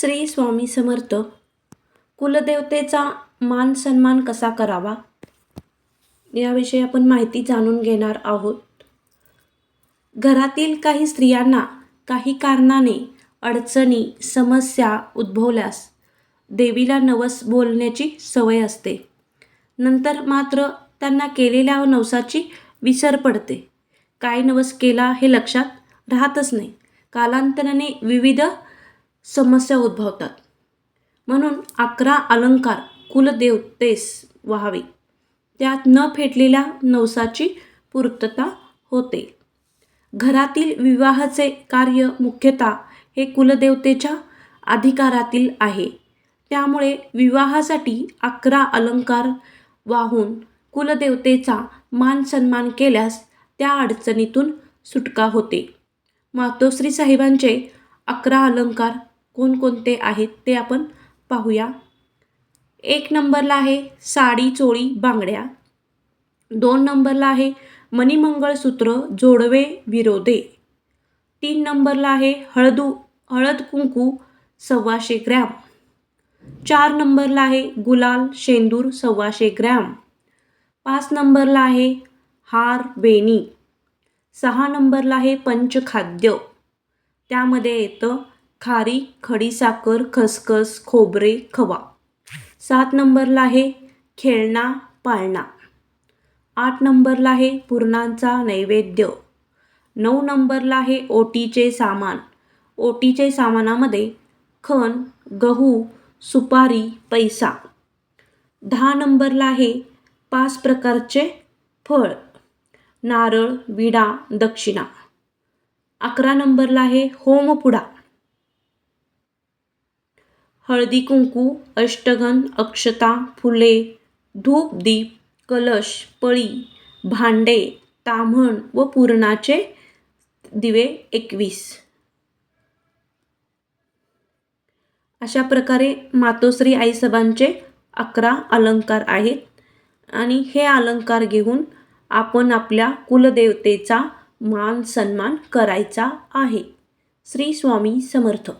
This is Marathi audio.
श्री स्वामी समर्थ. कुलदेवतेचा मान सन्मान कसा करावा? याविषयी आपण माहिती जाणून घेणार आहोत. घरातील काही स्त्रियांना काही कारणाने अडचणी समस्या उद्भवल्यास देवीला नवस बोलण्याची सवय असते. नंतर मात्र त्यांना केलेल्या नवसाची विसर पडते. काय नवस केला हे लक्षात राहतच नाही. कालांतराने विविध समस्या उद्भवतात. म्हणून अकरा अलंकार कुलदेवतेस व्हावे. त्यात न फेटलेल्या नवसाची पूर्तता होते. घरातील विवाहाचे कार्य मुख्यतः हे कुलदेवतेच्या अधिकारातील आहे. त्यामुळे विवाहासाठी अकरा अलंकार वाहून कुलदेवतेचा मान सन्मान केल्यास त्या अडचणीतून सुटका होते. मातोश्री साहेबांचे अकरा अलंकार कोणकोणते आहेत ते आपण पाहूया. एक नंबरला आहे साडी चोळी बांगड्या. दोन नंबरला आहे मणिमंगळसूत्र जोडवे विरोधे. तीन नंबरला आहे हळदू हळद कुंकू सव्वाशे ग्रॅम. चार नंबरला आहे गुलाल शेंदूर सव्वाशे ग्रॅम. पाच नंबरला आहे हार वेणी. सहा नंबरला आहे पंचखाद्य. त्यामध्ये येतं खारी खडीसाखर खसखस खोबरे खवा. सात नंबरला आहे खेळणा पाळणा. आठ नंबरला आहे पुरणांचा नैवेद्य. नऊ नंबरला आहे ओटीचे सामान. ओटीचे सामानामध्ये खण गहू सुपारी पैसा. दहा नंबरला आहे पाच प्रकारचे फळ. नारळ विडा दक्षिणा. अकरा नंबरला आहे होमपुडा. हळदी कुंकू अष्टगन अक्षता फुले धूप दीप कलश पळी भांडे ताम्हण व पुरणाचे दिवे एकवीस. अशा प्रकारे मातोश्री आईसबांचे अकरा अलंकार आहेत आणि हे अलंकार घेऊन आपण आपल्या कुलदेवतेचा मान सन्मान करायचा आहे. श्री स्वामी समर्थ.